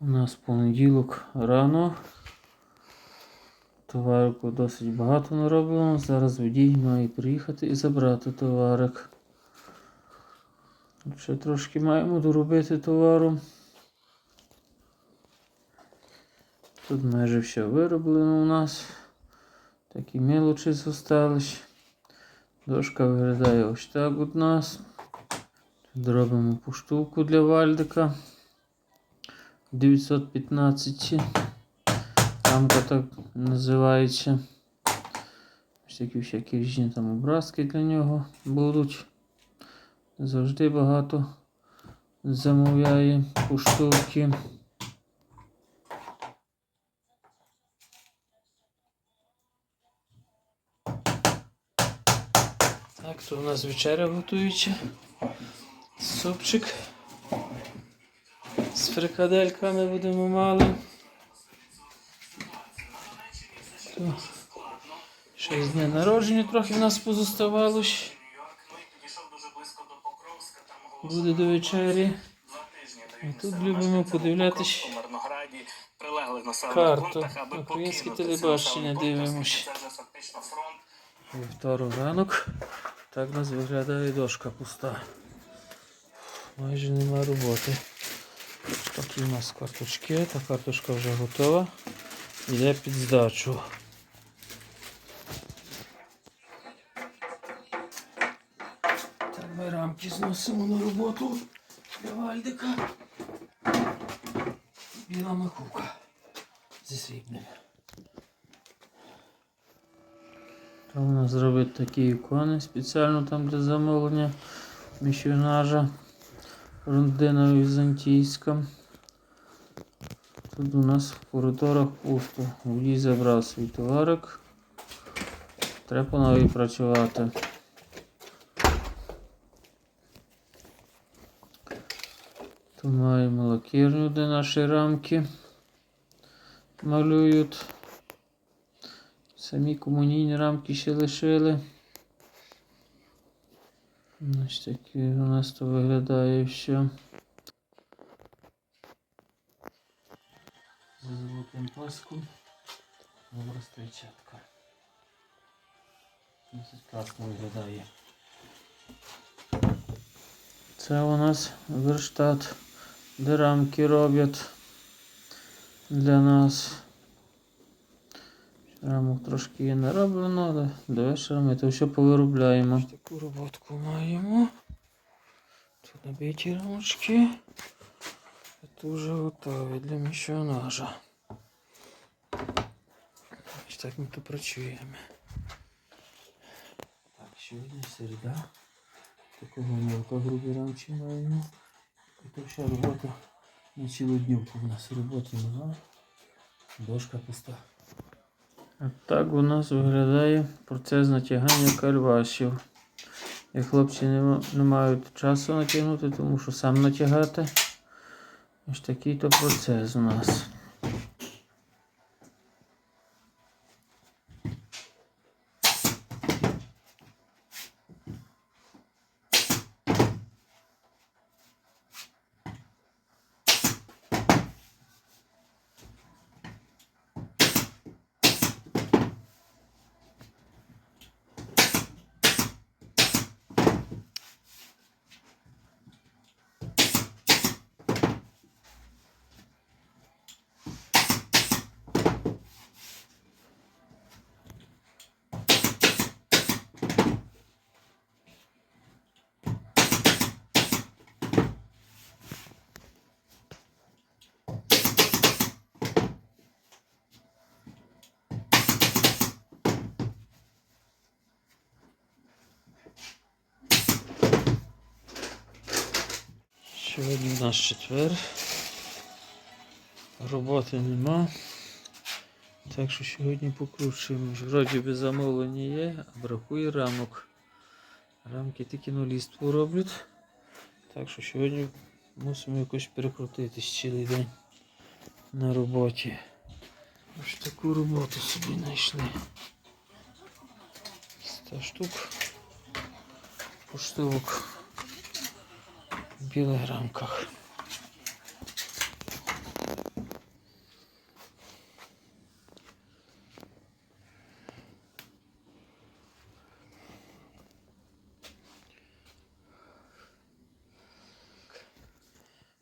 У нас понеділок рано. Товарику досить багато нароблено. Зараз водій має приїхати і забрати товарик. Ще трошки маємо доробити товару. Тут майже все вироблено у нас. Такі мелочі зостались. Дошка виглядає ось так у нас. Тут робимо поштовху для вальдика. 915. Рамка так називається. Ось такі всякі різні там образки для нього будуть. Завжди багато замовляє поштовхи. Так, то у нас вечеря готується. Супчик. З фрикадельками будемо мали. То ще з дня народження трохи в нас позоставалось. Буде до вечері. І тут любимо населених карту. Українське телебачення фронт. Вівторок ранок. Так нас виглядає дошка пуста. Майже нема роботи. Такі у нас карточки. Та карточка вже готова. Йде під здачу. Так, ми рамки зносимо на роботу для Вальдика. Біла макука зі у нас зробити такі ікони спеціально там для замовлення місіонажа Рундина Візантійська. Тут у нас в коридорах пусто. Водій забрав свій товарик. Треба по працювати. Тут маємо лакірню, де наші рамки малюють. Самі комунійні рамки ще лишили. Ось таке у нас то виглядає все. За золотим паском. Добра стрічатка. Досить класно виглядає. Це у нас верштат, де рамки роблять для нас. Рамок трошки є нароблено, але до ми то все повиробляємо. Ось таку роботку маємо. Тут набиті рамочки. Тут вже готові для місіонажа. Ось так ми тут працюємо. Так, сьогодні середа. Такого мелка грубі рамчі маємо. І то вся робота на цілу днівку. У нас роботи нема. Дошка пуста. А Так у нас виглядає процес натягання кальвашів. І хлопці не, не мають часу натягнути, тому що сам натягати. Ось такий то процес у нас. Сьогодні в нас четвер. Роботи нема. Так що сьогодні покручуємо. Вроді би замовлення є, а бракує рамок. Рамки тільки на ліству роблять. Так що сьогодні мусимо якось перекрутитись цілий день на роботі. Ось таку роботу собі знайшли. 100 штук поштовок кілограмках.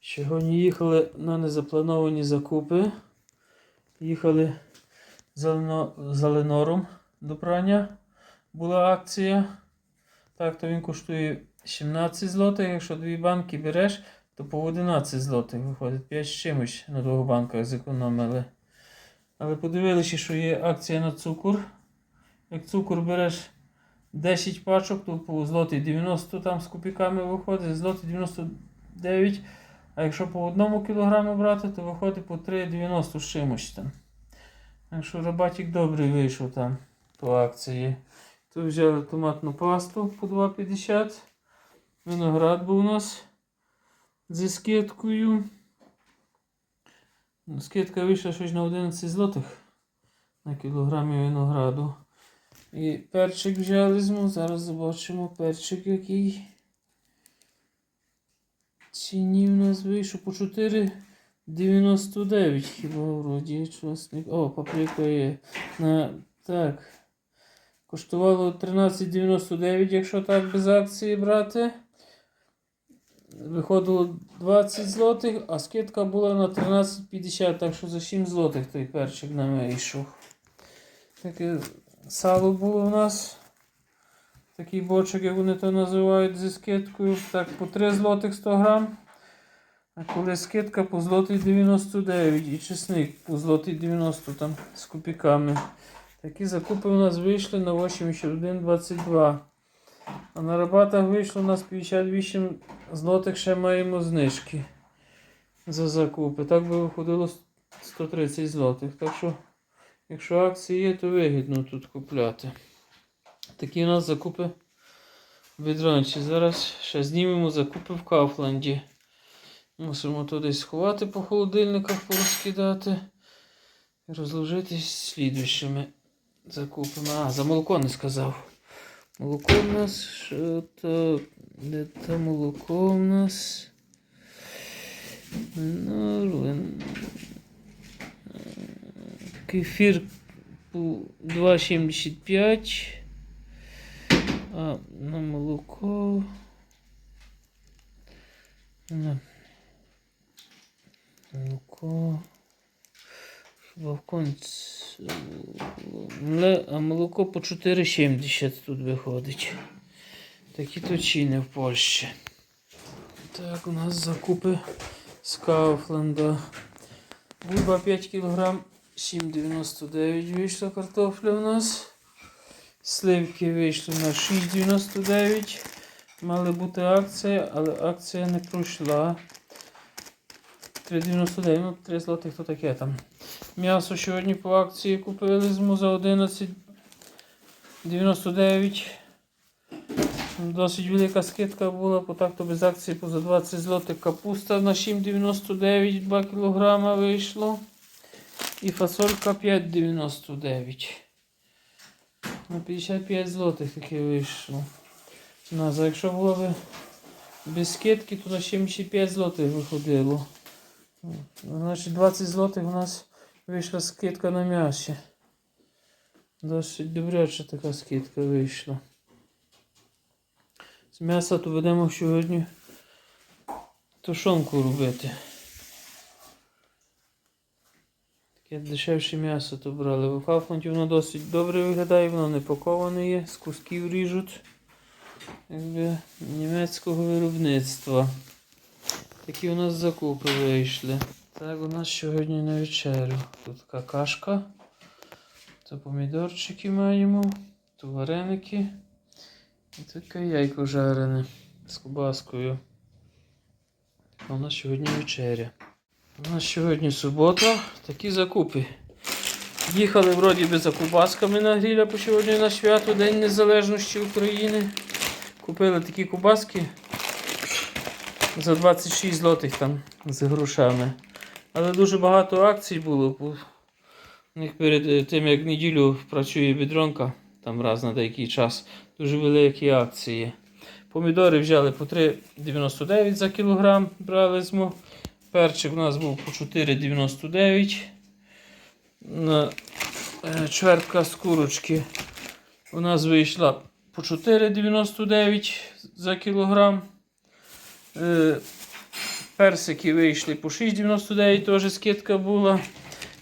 Сьогодні їхали на незаплановані закупи, їхали за, за Ленором до прання, була акція. Так, то він коштує 17 злотих. Якщо дві банки береш, то по 11 злотих виходить. 5 з чимось на двох банках зекономили. Але подивилися, що є акція на цукор. Як цукор береш 10 пачок, то по злотий 90 там з копійками виходить, злотий 99. А якщо по одному кілограму брати, то виходить по 3,90 з чимось там. Так що рабатик добрий вийшов там по акції. Тут взяли томатну пасту по 2,50. Виноград був у нас зі скидкою. Ну, Скидка вийшла щось на 11 злотих на кілограмі винограду. І перчик взяли зму. Зараз побачимо перчик який. Ціні у нас вийшов по 4,99 хіба вроді часник. О, паприка є. На, так. Коштувало 13,99, якщо так без акції брати. Виходило 20 злотих, а скидка була на 13,50, так що за 7 злотих той перчик нам вийшов. Таке сало було у нас. Такий бочок, як вони то називають зі скидкою. Так, по 3 злотих 100 грам. А коли скидка по злотий 99 і чесник по злотий 90 там з копійками. Такі закупи у нас вийшли на 81,22. А на рабатах вийшло у нас 58 злотих ще маємо знижки за закупи. Так би виходило 130 злотих. Так що, якщо акції є, то вигідно тут купляти. Такі у нас закупи від раніше. Зараз ще знімемо закупи в Кафланді. Мусимо туди сховати по холодильниках, порозкидати і розложитись з слідуючими закупами. А, за молоко не сказав. Молоко у нас що то. Де то молоко у нас? Ну, лин- Кефір по 2,75. А на молоко. На молоко. Хіба в конці. Мле- А молоко по 4,70 тут виходить. Такі то ціни в Польщі. Так, у нас закупи з Кауфленда. Бульба 5 кг 7,99 вийшла картопля у нас. Сливки вийшли на 6,99. Мали бути акція, але акція не пройшла. 3,99, ну 3 злотих то таке там. М'ясо сьогодні по акції купили зму за 11,99. Досить велика скидка була, бо так то без акції поза 20 злотих капуста на 7,99 2 кг вийшло. І фасолька 5,99. На 55 злотих таке вийшло. Якщо було б без скидки, то на 75 злотих виходило. Значить 20 злотих у нас вийшла скидка на м'ясі. Досить добряча така скидка вийшла. З м'яса то будемо сьогодні тушонку робити. Таке дешевше м'ясо то брали. В Кауфланді воно досить добре виглядає, воно не паковане є, з кусків ріжуть. Якби німецького виробництва. Такі у нас закупи вийшли. Так, у нас сьогодні на вечерю. Тут така кашка. Тут помідорчики маємо, тут вареники. І таке яйко жарене з кубаскою. У нас сьогодні вечеря. У нас сьогодні субота, такі закупи. Їхали вроді би за кубасками на гріля, бо сьогодні на свято День Незалежності України. Купили такі кубаски за 26 злотих там з грошами. Але дуже багато акцій було. У них перед е, тим, як неділю працює бідронка, там раз на деякий час, дуже великі акції. Помідори взяли по 3,99 за кілограм, брали зму. Перчик у нас був по 4,99. На е, чвертка з курочки у нас вийшла по 4,99 за кілограм. Е, Персики вийшли по 6,99, теж скидка була.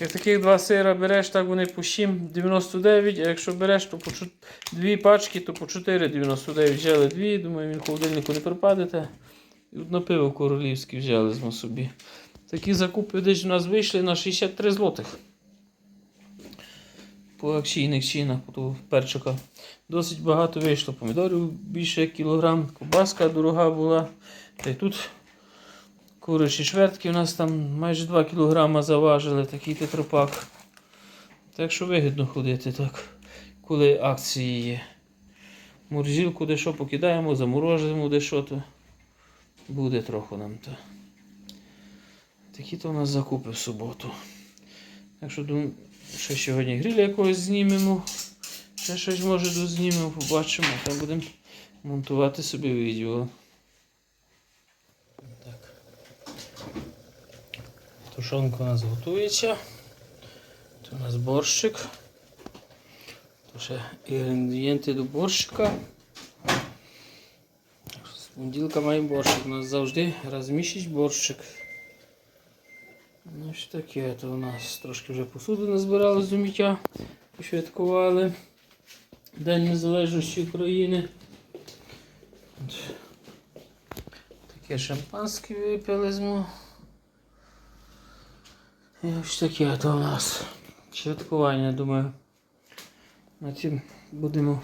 Як таких два сира береш, так вони по 7,99, а якщо береш, то по чу- дві пачки, то по 4,99 взяли дві. Думаю, він в холодильнику не пропадете. І одне пиво королівське взяли ми собі. Такі закупи десь у нас вийшли на 63 злотих. По акційних цінах, по перчика. Досить багато вийшло. Помідорів більше кілограм, кобаска дорога була. Та й тут курячі швертки у нас там майже 2 кілограма заважили, такий тетрапак. Так що вигідно ходити так, коли акції є. Морзілку де що покидаємо, заморожуємо де що, то буде трохи нам то. Такі то у нас закупи в суботу. Так що думаю, ще сьогодні гриль якогось знімемо. Ще щось може дознімемо, побачимо, там будемо монтувати собі відео. Тушонка у нас готується. Тут у нас борщик. Тут ще інгредієнти до борщика. З понеділка маємо борщик. У нас завжди місяць борщик. Ну що таке, то у нас трошки вже посуду назбиралось до миття. Посвяткували День Незалежності України. Таке шампанське випили. І ось таке то у нас святкування, думаю. На цим будемо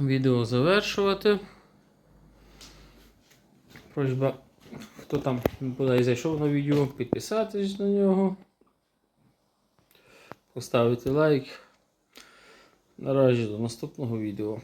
відео завершувати. Просьба, хто там бодай зайшов на відео, підписатись на нього. Поставити лайк. Наразі до наступного відео.